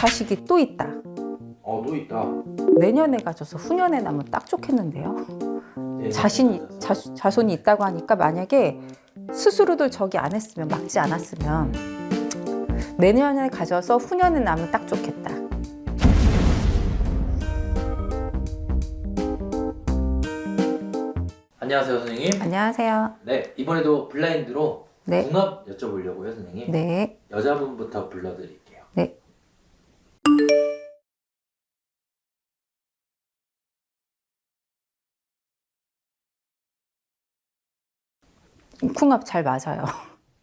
자식이 또 있다. 어, 또 있다. 내년에 가져서 후년에 나면 딱 좋겠는데요. 예, 자신이. 자, 자손이 있다고 하니까 만약에 스스로들 저기 안 했으면 막지 않았으면 내년에 가져서 후년에 나면 딱 좋겠다. 안녕하세요, 선생님. 안녕하세요. 네, 이번에도 블라인드로 네. 궁합 여쭤보려고요, 선생님. 네. 여자분부터 불러드릴게요. 네. 궁합 잘 맞아요.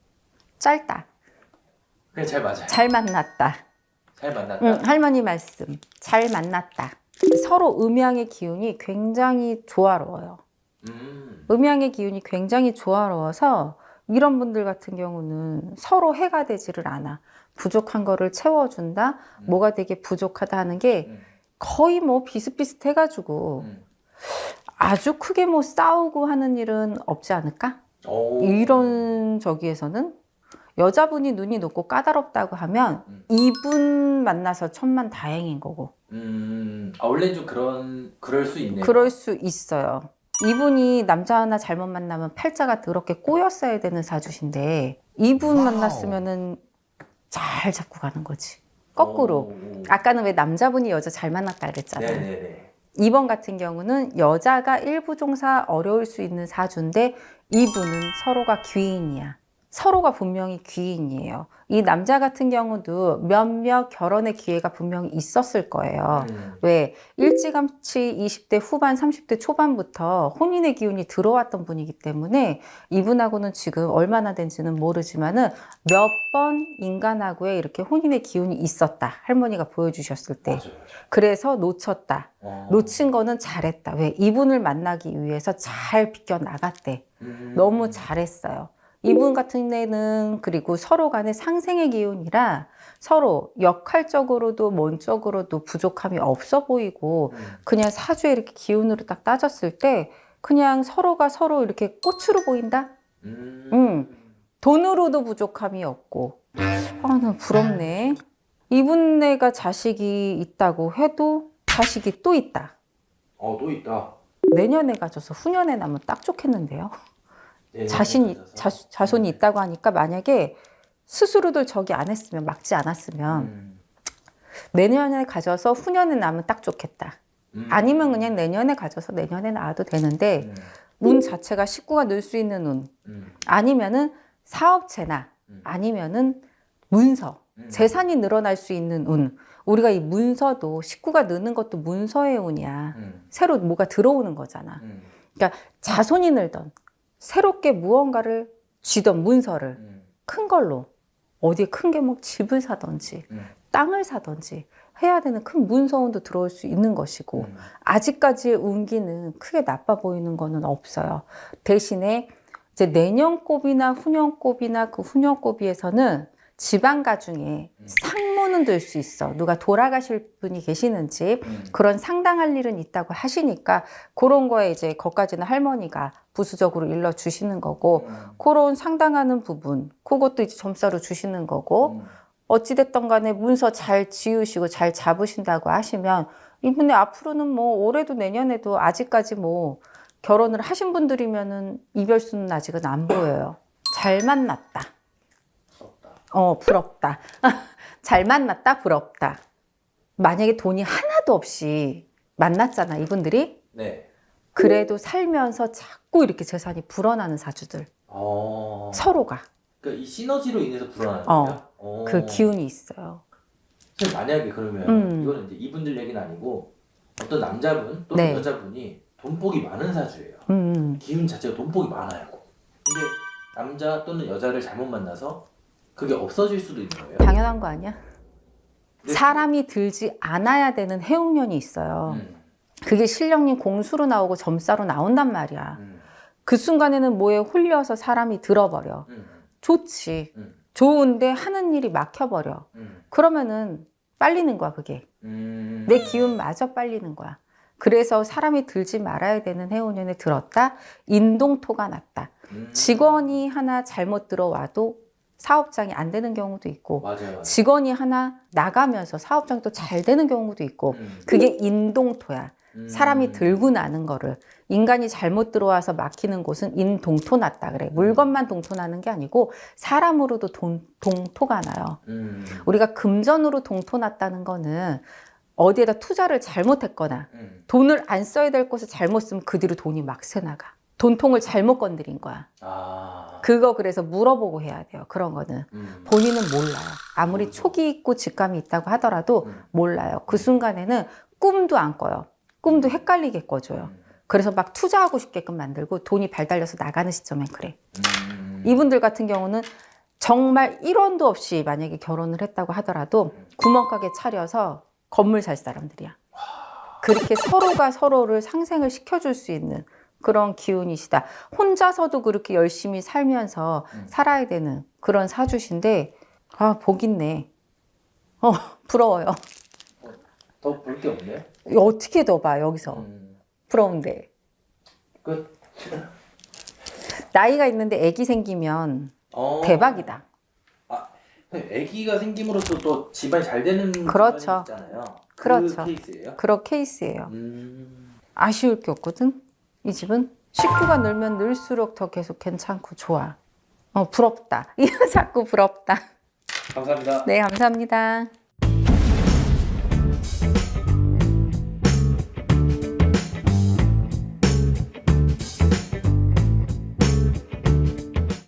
짧다. 그냥 잘 맞아요. 잘 만났다. 잘 만났다. 응, 할머니 말씀. 잘 만났다. 서로 음양의 기운이 굉장히 조화로워요. 음. 음양의 기운이 굉장히 조화로워서 이런 분들 같은 경우는 서로 해가 되지를 않아. 부족한 거를 채워준다. 음. 뭐가 되게 부족하다 하는 게 음. 거의 뭐 비슷비슷해가지고 음. 아주 크게 뭐 싸우고 하는 일은 없지 않을까? 오. 이런 저기에서는 여자분이 눈이 높고 까다롭다고 하면 음. 이분 만나서 천만 다행인 거고 음. 아, 원래 좀 그런 그럴 수 있네요. 그럴 수 있어요. 이분이 남자 하나 잘못 만나면 팔자가 더럽게 꼬였어야 되는 사주신데 이분 와우. 만났으면은 잘 잡고 가는 거지. 거꾸로. 오. 아까는 왜 남자분이 여자 잘 만났다 그랬잖아요. 네네네. 이번 같은 경우는 여자가 일부 종사 어려울 수 있는 사주인데 이분은 서로가 귀인이야. 서로가 분명히 귀인이에요. 이 남자 같은 경우도 몇몇 결혼의 기회가 분명히 있었을 거예요. 음. 왜 일찌감치 20대 후반, 30대 초반부터 혼인의 기운이 들어왔던 분이기 때문에 이분하고는 지금 얼마나 된지는 모르지만은 몇 번 인간하고의 이렇게 혼인의 기운이 있었다. 할머니가 보여주셨을 때. 맞아요. 맞아요. 그래서 놓쳤다. 어. 놓친 거는 잘했다. 왜? 이분을 만나기 위해서 잘 비껴 나갔대. 음. 너무 잘했어요. 이분 같은 데는 그리고 서로 간의 상생의 기운이라 서로 역할적으로도 몸적으로도 부족함이 없어 보이고 음. 그냥 사주에 이렇게 기운으로 딱 따졌을 때 그냥 서로가 서로 이렇게 꽃으로 보인다? 음. 음. 돈으로도 부족함이 없고 아, 나 부럽네. 이분네가 자식이 있다고 해도 자식이 또 있다. 어, 또 있다. 내년에 가져서 후년에 나면 딱 좋겠는데요. 네, 자신이. 자, 자손이 있다고 하니까 만약에 스스로들 저기 안 했으면 막지 않았으면 음. 내년에 가져서 후년에 나면 딱 좋겠다. 음. 아니면 그냥 내년에 가져서 내년에 나와도 되는데 음. 운 자체가 식구가 늘 수 있는 운 음. 아니면은 사업체나 음. 아니면은 문서 음. 재산이 늘어날 수 있는 운 우리가 이 문서도 식구가 느는 것도 문서의 운이야. 음. 새로 뭐가 들어오는 거잖아. 음. 자손이 늘던 새롭게 무언가를 쥐던 문서를 음. 큰 걸로 어디에 큰게 뭐 집을 사든지 음. 땅을 사든지 해야 되는 큰 문서운도 들어올 수 있는 것이고 음. 아직까지의 운기는 크게 나빠 보이는 거는 없어요. 대신에 이제 내년꼽이나 후년꼽이나 그 후년꼽이에서는 지방가 중에 음. 상무는 될 수 있어. 누가 돌아가실 분이 계시는지 음. 그런 상당할 일은 있다고 하시니까 그런 거에 이제 거까지는 할머니가 부수적으로 일러 주시는 거고 음. 그런 상당하는 부분 그것도 이제 점수로 주시는 거고 음. 어찌됐든 간에 문서 잘 지으시고 잘 잡으신다고 하시면 이분이 앞으로는 뭐 올해도 내년에도 아직까지 뭐 결혼을 하신 분들이면은 이별수는 아직은 안 보여요. 잘 만났다. 어, 부럽다. 잘 만났다, 부럽다. 만약에 돈이 하나도 없이 만났잖아, 이분들이. 네. 그래도 살면서 자꾸 이렇게 재산이 불어나는 사주들. 어. 서로가. 그러니까 이 시너지로 인해서 불어나는 어. 거예요? 어. 그 기운이 있어요. 선생님, 만약에 그러면 음. 이거는 이제 이분들 얘기는 아니고 어떤 남자분 또는 네. 여자분이 돈복이 많은 사주예요. 음, 기운 자체가 돈복이 많아요. 근데 남자 또는 여자를 잘못 만나서 그게 없어질 수도 있는 거예요. 당연한 거 아니야? 네. 사람이 들지 않아야 되는 해운년이 있어요. 음. 그게 실력님 공수로 나오고 점사로 나온단 말이야. 음. 그 순간에는 뭐에 홀려서 사람이 들어버려. 음. 좋지. 음. 좋은데 하는 일이 막혀버려. 음. 그러면은 빨리는 거야, 그게. 음. 내 기운마저 빨리는 거야. 그래서 사람이 들지 말아야 되는 해운년에 들었다. 인동토가 났다. 음. 직원이 하나 잘못 들어와도 사업장이 안 되는 경우도 있고 맞아요. 직원이 하나 나가면서 사업장이 또 잘 되는 경우도 있고 음. 그게 인동토야. 음. 사람이 들고 나는 거를 인간이 잘못 들어와서 막히는 곳은 인동토 났다 그래. 물건만 동토 나는 게 아니고 사람으로도 동, 동토가 나요. 음. 우리가 금전으로 동토 났다는 거는 어디에다 투자를 잘못했거나 음. 돈을 안 써야 될 곳에 잘못 쓰면 그 뒤로 돈이 막 새나가. 돈통을 잘못 건드린 거야. 아. 그거 그래서 물어보고 해야 돼요. 그런 거는. 음. 본인은 몰라요. 아무리 촉이 있고 직감이 있다고 하더라도 음. 몰라요. 그 순간에는 꿈도 안 꿔요. 꿈도 헷갈리게 꿔줘요. 음. 그래서 막 투자하고 싶게끔 만들고 돈이 발달려서 나가는 시점엔 그래. 음. 이분들 같은 경우는 정말 1원도 없이 만약에 결혼을 했다고 하더라도 구멍가게 차려서 건물 살 사람들이야. 그렇게 서로가 서로를 상생을 시켜줄 수 있는 그런 기운이시다. 혼자서도 그렇게 열심히 살면서 음. 살아야 되는 그런 사주신데, 아, 복 있네. 어, 부러워요. 더 볼 게 없네요. 어떻게 더 봐, 여기서. 음. 부러운데. 끝. 나이가 있는데 아기 생기면 어. 대박이다. 아기가 생김으로써 또 집안이 잘 되는 그렇죠. 집안이 있잖아요. 그렇죠. 그 케이스예요. 그런 케이스예요. 음. 아쉬울 게 없거든. 이 집은 식구가 늘면 늘수록 더 계속 괜찮고 좋아. 어 부럽다. 이거 자꾸 부럽다. 감사합니다. 네 감사합니다.